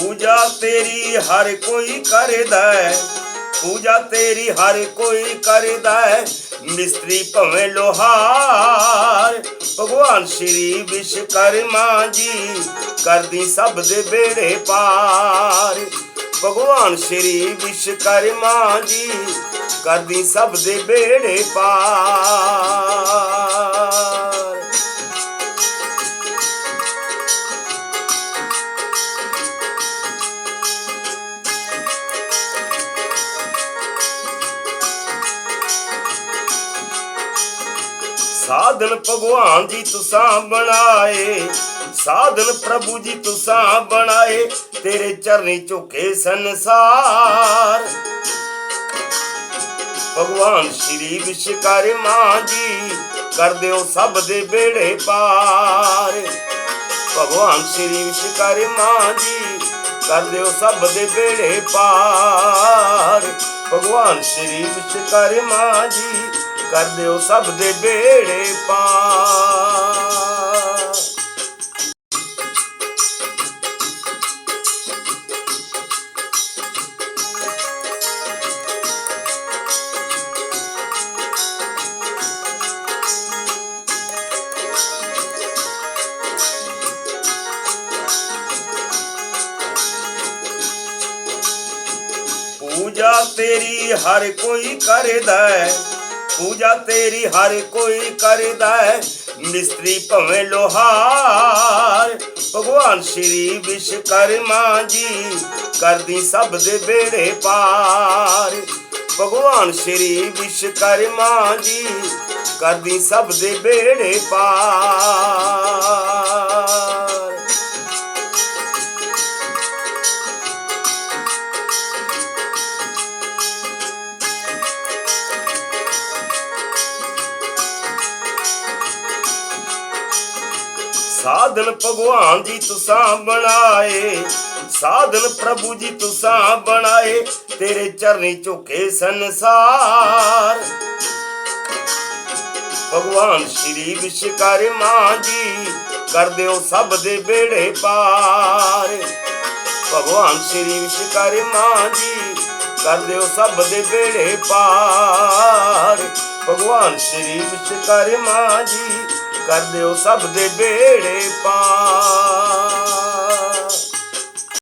ਪੂਜਾ ਤੇਰੀ ਹਰ ਕੋਈ ਕਰਦਾ ਹੈ। ਪੂਜਾ ਤੇਰੀ ਹਰ ਕੋਈ ਕਰਦਾ ਹੈ। ਮਿਸਤਰੀ ਭਵੇਂ ਲੋਹਾਰ, ਭਗਵਾਨ ਸ਼੍ਰੀ ਵਿਸ਼ਕਰਮਾ ਜੀ ਕਰਦੀ ਸਭ ਦੇ ਬੇੜੇ ਪਾਰ। ਭਗਵਾਨ ਸ਼੍ਰੀ ਵਿਸ਼ਕਰਮਾ ਜੀ ਕਰਦੀ ਸਭ ਦੇ ਬੇੜੇ ਪਾਰ। ਸਾਧਨ ਭਗਵਾਨ ਜੀ ਤੁਸਾਂ ਬਣਾਏ, ਸਾਧਨ ਪ੍ਰਭੂ ਜੀ ਤੁਸਾਂ ਬਣਾਏ, ਤੇਰੇ ਚਰਨੀ ਝੁਕੇ ਸੰਸਾਰ। ਭਗਵਾਨ ਸ਼੍ਰੀ ਵਿਸ਼ਕਰਮਾ ਜੀ, ਕਰ ਦਿਓ ਸਭ ਦੇ ਬੇੜੇ ਪਾਰ। ਭਗਵਾਨ ਸ਼੍ਰੀ ਵਿਸ਼ਕਰਮਾ ਜੀ, ਕਰ ਦਿਓ ਸਭ ਦੇ ਬੇੜੇ ਪਾਰ। ਭਗਵਾਨ ਸ਼੍ਰੀ ਵਿਸ਼ਕਰਮਾ ਜੀ ਕਰ ਦਿਓ ਸਭ ਦੇ ਬੇੜੇ ਪਾਰ। ਪੂਜਾ ਤੇਰੀ ਹਰ ਕੋਈ ਕਰਦਾ ਹੈ। ਪੂਜਾ ਤੇਰੀ ਹਰ ਕੋਈ ਕਰਦਾ ਹੈ। ਮਿਸਤਰੀ ਭਵੇਂ ਲੋਹਾਰ, ਭਗਵਾਨ ਸ਼੍ਰੀ ਵਿਸ਼ਕਰਮਾ ਜੀ ਕਰਦੀ ਸਭ ਦੇ ਬੇੜੇ ਪਾਰ। ਭਗਵਾਨ ਸ਼੍ਰੀ ਵਿਸ਼ਕਰਮਾ ਜੀ ਕਰਦੀ ਸਭ ਦੇ ਬੇੜੇ ਪਾਰ। ਸਾਧਨ ਭਗਵਾਨ ਜੀ ਤੁਸਾਂ ਬਣਾਏ, ਸਾਧਨ ਪ੍ਰਭੂ ਜੀ ਤੁਸਾਂ ਬਣਾਏ, ਤੇਰੇ ਚਰਨੀ ਝੁਕੇ ਸੰਸਾਰ। ਭਗਵਾਨ ਸ਼੍ਰੀ ਵਿਸ਼ਕਰਮਾ ਜੀ ਕਰ ਦਿਓ ਸਭ ਦੇ ਬੇੜੇ ਪਾਰ। ਭਗਵਾਨ ਸ਼੍ਰੀ ਵਿਸ਼ਕਰਮਾ ਜੀ ਕਰ ਦਿਓ ਸਭ ਦੇ ਬੇੜੇ ਪਾਰ। ਭਗਵਾਨ ਸ਼੍ਰੀ ਵਿਸ਼ਕਰਮਾ ਜੀ ਕਰ ਦਿਓ ਸਭ ਦੇ ਬੇੜੇ ਪਾਰ।